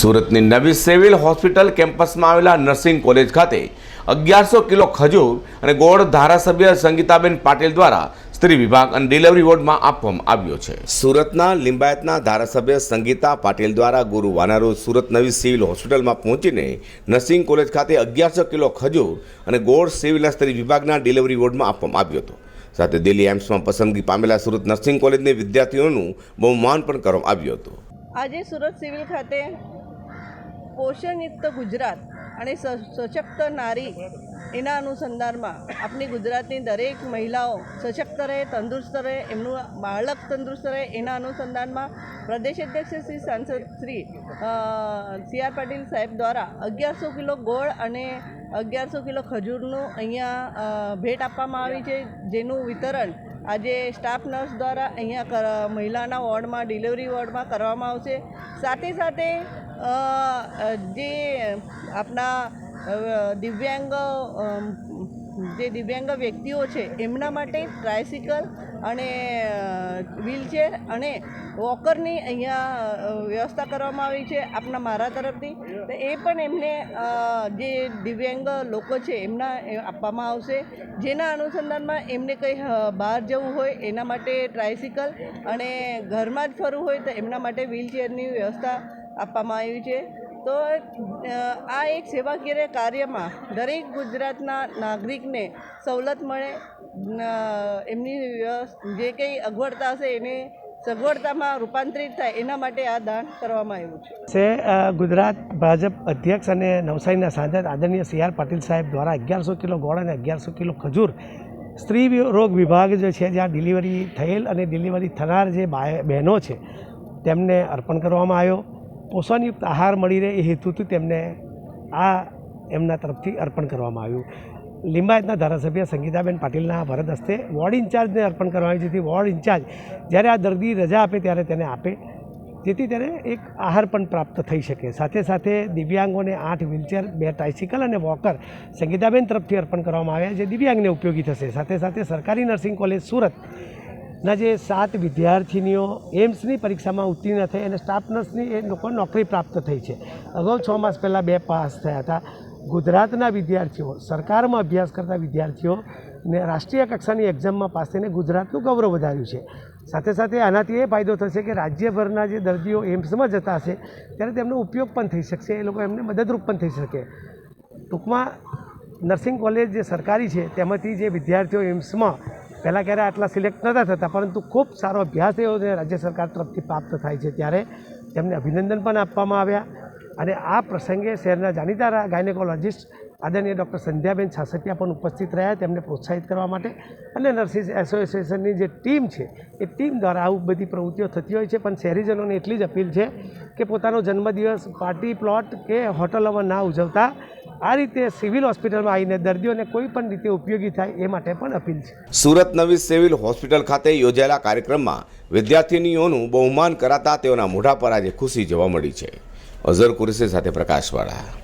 સુરતની નવી civil hospital કેમ્પસમાં આવેલા નર્સિંગ કોલેજ ખાતે અગિયારસો કિલો ખજૂર અને ગોળ ધારાસભ્ય સંગીતાબેન પાટીલ દ્વારા સ્ત્રી વિભાગ અને ડિલિવરી વોર્ડમાં આપવામાં આવ્યો છે. સુરતના લિંબાયતના ધારાસભ્ય સંગીતા પાટીલ દ્વારા ગુરુવારના રોજ સુરત નવી સિવિલ હોસ્પિટલમાં પહોંચીને નર્સિંગ કોલેજ ખાતે અગિયારસો કિલો ખજૂર અને ગોળ સિવિલના સ્ત્રી વિભાગના ડિલિવરી વોર્ડમાં આપવામાં આવ્યો હતો. સાથે દિલ્હી એમ્સમાં પસંદગી પામેલા સુરત નર્સિંગ કોલેજની વિદ્યાર્થીઓનું બહુમાન પણ કરવામાં આવ્યું હતું. આજે સુરત સિવિલ ખાતે પોષણયુક્ત ગુજરાત અને સશક્ત નારી એના અનુસંધાનમાં આપણી ગુજરાતની દરેક મહિલાઓ સશક્ત રહે, તંદુરસ્ત રહે, એમનું બાળક તંદુરસ્ત રહે એના અનુસંધાનમાં પ્રદેશ અધ્યક્ષ શ્રી સાંસદ શ્રી સી આર પાટીલ સાહેબ દ્વારા અગિયારસો કિલો ગોળ અને અગિયારસો કિલો ખજૂરનું અહીંયા ભેટ આપવામાં આવી છે, જેનું વિતરણ આજે સ્ટાફ નર્સ દ્વારા અહીંયા મહિલાના વોર્ડમાં ડિલિવરી વોર્ડમાં કરવામાં આવશે. સાથે સાથે જે આપણા દિવ્યાંગ જે દિવ્યાંગ વ્યક્તિઓ છે, એમના માટે ટ્રાયસિકલ અને વ્હીલચેર અને વોકરની અહીંયા વ્યવસ્થા કરવામાં આવી છે આપણા મારા તરફથી. તો એ પણ એમને જે દિવ્યાંગ લોકો છે એમના આપવામાં આવશે. જેના અનુસંધાનમાં એમને કંઈ બહાર જવું હોય એના માટે ટ્રાયસિકલ અને ઘરમાં જ ફરવું હોય તો એમના માટે વ્હીલચેરની વ્યવસ્થા આપવામાં આવી છે. તો આ એક સેવાકીય કાર્યમાં દરેક ગુજરાતના નાગરિકને સવલત મળે એમની જે કંઈ અગવડતા હશે એને સગવડતામાં રૂપાંતરિત થાય, એના માટે આ દાન કરવામાં આવ્યું છે. સે ગુજરાત ભાજપ અધ્યક્ષ અને નવસારીના સાંસદ આદરણીય સી આર પાટીલ સાહેબ દ્વારા અગિયારસો કિલો ગોળ અને અગિયારસો કિલો ખજૂર સ્ત્રી રોગ વિભાગ જે છે, જ્યાં ડિલિવરી થયેલ અને ડિલિવરી થનાર જે બહેનો છે, તેમને અર્પણ કરવામાં આવ્યો. પોષણયુક્ત આહાર મળી રહે એ હેતુથી તેમને આ એમના તરફથી અર્પણ કરવામાં આવ્યું. લિંબાયતના ધારાસભ્ય સંગીતાબેન પાટીલના ભરત હસ્તે વોર્ડ ઇન્ચાર્જને અર્પણ કરવામાં જેથી વોર્ડ ઇન્ચાર્જ જ્યારે આ દર્દી રજા આપે ત્યારે તેને આપે, જેથી તેને એક આહાર પણ પ્રાપ્ત થઈ શકે. સાથે સાથે દિવ્યાંગોને આઠ વ્હીલચેર, બે ટ્રાઇસિકલ અને વોકર સંગીતાબેન તરફથી અર્પણ કરવામાં આવ્યા, જે દિવ્યાંગને ઉપયોગી થશે. સાથે સાથે સરકારી નર્સિંગ કોલેજ સુરત ના, જે સાત વિદ્યાર્થીનીઓ એમ્સની પરીક્ષામાં ઉત્તીર્ણ થઈ અને સ્ટાફ નર્સની એ લોકો નોકરી પ્રાપ્ત થઈ છે. અગાઉ છ માસ પહેલાં બે પાસ થયા હતા. ગુજરાતના વિદ્યાર્થીઓ, સરકારમાં અભ્યાસ કરતા વિદ્યાર્થીઓ ને રાષ્ટ્રીય કક્ષાની એક્ઝામમાં પાસ થઈને ગુજરાતનું ગૌરવ વધાર્યું છે. સાથે સાથે આનાથી એ ફાયદો થશે કે રાજ્યભરના જે દર્દીઓ એમ્સમાં જતા હશે, ત્યારે તેમનો ઉપયોગ પણ થઈ શકશે, એ લોકો એમને મદદરૂપ પણ થઈ શકે. ટૂંકમાં, નર્સિંગ કોલેજ જે સરકારી છે, તેમાંથી જે વિદ્યાર્થીઓ એમ્સમાં પહેલાં ક્યારે આટલા સિલેક્ટ નહોતા થતા, પરંતુ ખૂબ સારો અભ્યાસ એવો રાજ્ય સરકાર તરફથી પ્રાપ્ત થાય છે ત્યારે તેમને અભિનંદન પણ આપવામાં આવ્યા. અને આ પ્રસંગે શહેરના જાણીતા ગાયનેકોલોજિસ્ટ આદરણીય ડૉક્ટર સંધ્યાબેન છાસટિયા પણ ઉપસ્થિત રહ્યા. તેમને પ્રોત્સાહિત કરવા માટે અને નર્સિસ એસોસિએશનની જે ટીમ છે, એ ટીમ દ્વારા આવું બધી પ્રવૃત્તિઓ થતી હોય છે. પણ શહેરીજનોને એટલી જ અપીલ છે કે પોતાનો જન્મદિવસ, પાર્ટી પ્લોટ કે હોટલોમાં ના ઉજવતા આ રીતે સિવિલ હોસ્પિટલમાં આવીને દર્દીઓને કોઈ પણ રીતે ઉપયોગી થાય એ માટે પણ અપીલ છે. સુરત નવી સિવિલ હોસ્પિટલ ખાતે યોજાયેલા કાર્યક્રમમાં વિદ્યાર્થીનીઓનું બહુમાન કરાતા તેઓના મોઢા પર આજે ખુશી જોવા મળી છે. અઝર કુરેશી સાથે પ્રકાશવાળા.